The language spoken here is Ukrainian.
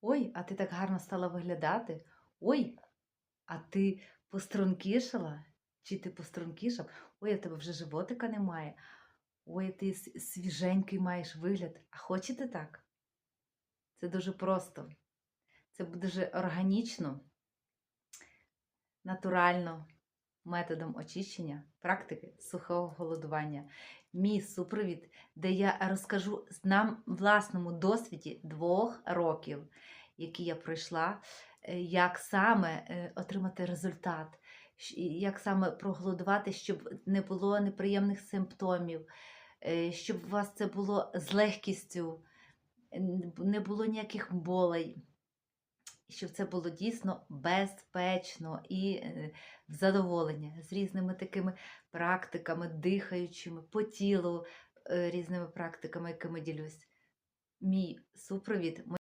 Ой, а ти так гарно стала виглядати. Ой, а ти пострункішала? Чи ти пострункішав? Ой, а тебе вже животика немає. Ой, ти свіженький маєш вигляд. А хочете так? Це дуже просто. Це дуже органічно, натурально, методом очищення, практики сухого голодування. Мій супровід, де я розкажу на власному досвіді двох років, які я пройшла, е, як саме е, отримати результат, як саме проголодувати, щоб не було неприємних симптомів, е, щоб у вас це було з легкістю, не було ніяких болей. Щоб це було дійсно безпечно і е, в задоволення з різними такими практиками, дихаючими по тілу, е, різними практиками, якими ділюсь. Мій супровід.